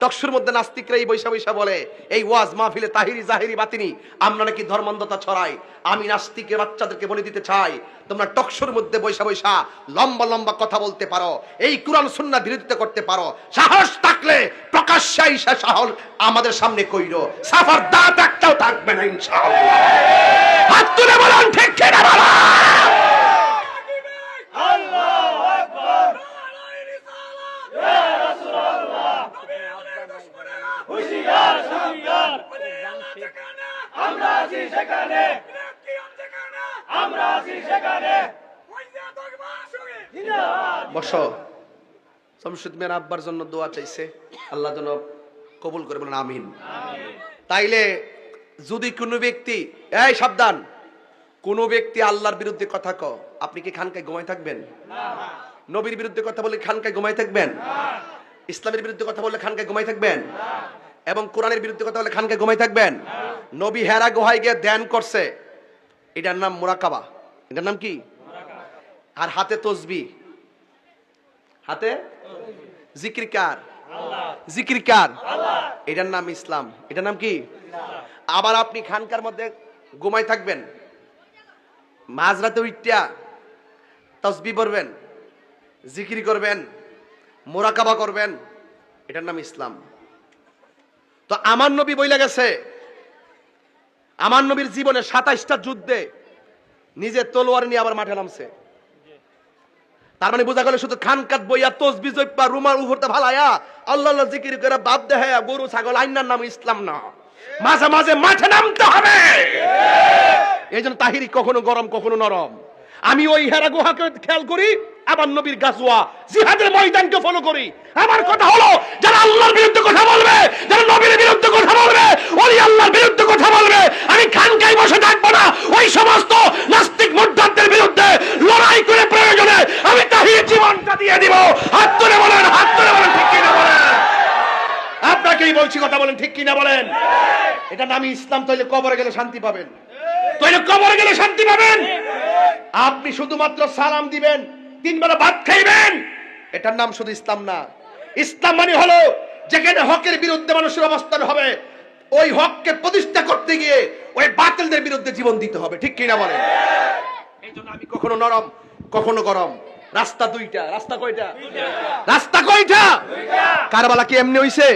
টকসুর মধ্যে নাস্তিকরা এই বৈশা বৈশা বলে, এই ওয়াজ মাহফিলে তাহিরি জাহিরি বাতিনি, আমরা নাকি ধর্মান্ধতা ছড়াই, আমি নাস্তিকের বাচ্চাদেরকে বলে দিতে চাই, তোমরা টকসুর মধ্যে বৈশা বৈশা লম্বা লম্বা কথা বলতে পারো, এই কুরআন সুন্না বিরোধিতা করতে পারো, সাহস থাকলে প্রকাশ্যে ঈশা সাহস আমাদের সামনে কইরো, সাফার দাঁত একটাও থাকবে না ইনশাআল্লাহ। হাত তুলে বলুন, ঠিক কিনা বলুন বসো। মেয়ের আব্বার জন্য দোয়া চাইছে। আল্লাহ যেন কবুল করে বলেন, আমিন। তাইলে যদি কোনো ব্যক্তি, এই সাবধান, কোন ব্যক্তি আল্লাহর বিরুদ্ধে কথা ক আপনি কি খানকায় ঘুমাই থাকবেন? নবীর বিরুদ্ধে কথা বলে খানকায় ঘুমাই থাকবেন? ইসলামের বিরুদ্ধে কথা বললে খানকায় ঘুমাই থাকবেন? এবং কোরআনের বিরুদ্ধে কথা বলে খানকে ঘুমাই থাকবেন? নবী হেরা গুহায় গিয়ে ধ্যান করছে। এটার নাম মোরাকাবা এটার নাম কি? আর হাতে তসবি। হাতে জিকির কার? জিকির কার? এটার নাম ইসলাম। এটার নাম কি? আবার আপনি খানকার মধ্যে ঘুমাই থাকবেন। মাঝরাতে উইটিয়া, তসবি পড়বেন, জিকির করবেন মোরাকাবা করবেন। এটার নাম ইসলাম। তো আমার নবী বইলে গেছে, আমার নবীর জীবনে সাতাইশটা যুদ্ধে নিজে তলোয়ার নিয়ে আবার মাঠে নামছে। তার মানে বোঝা গেল শুধু খানকাত বইয়া তসবি জৈপা রুমার উপরতে ভালায়া আল্লাহ জিকির করে বাপ দেহায়া গরু, ছাগল, আইনার নাম ইসলাম না। মাঝে মাঝে মাঠে নামতে হবে। এই জন্য তাহিরি কখনো গরম, কখনো নরম। আমি ওই হেরা গুহাকে খেয়াল করি আবার নবীর গাছুয়া জিহাদের ময়দানকে ফলো করি। আমার কথা হলো, যারা আল্লাহর বিরুদ্ধে কথা বলবে, যারা নবীর বিরুদ্ধে কথা বলবে ওই আল্লাহর বিরুদ্ধে কথা বলবে, আমি খানকায় বসে থাকব না। ওই সমস্ত নাস্তিক মুদ্রাদের বিরুদ্ধে লড়াই করে প্রয়োজনে আমি তাহির জীবনটা দিয়ে দিব। হাত তুলে বলেন, হাত তুলে বলেন, ঠিক কিনা বলেন? আপনাকেই বলছি কথা বলেন, ঠিক কিনা বলেন? এটা নামই ইসলাম তাইলে কবরে গেলে শান্তি পাবেন। তাইলে কবরে গেলে শান্তি পাবেন? আপনি শুধুমাত্র সালাম দিবেন তিন বেলা ভাত খাইবেন। এটার নাম শুধু ইসলাম না। ইসলাম মানে হলো, যেখানে হকের বিরুদ্ধে মানুষের অবস্থান হবে, ওই হককে প্রতিষ্ঠা করতে গিয়ে ওই বাতিলদের বিরুদ্ধে জীবন দিতে হবে। ঠিক কিনা বলেন? এই জন্য আমি কখনো নরম, কখনো গরম। রাস্তা দুইটা, রাস্তা কয়টা? রাস্তা কয়টা? কারবালা কি এমনি হইছে?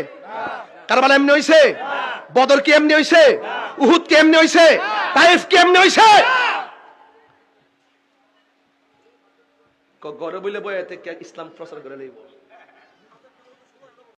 কারবালা এমনি হইছে? বদর কি এমনি হইছে? উহুদ কি এমনি হইছে? তাইফ কি এমনি হইছে? গড়ে বইলে বইতে কে ইসলাম প্রচার করে লইব।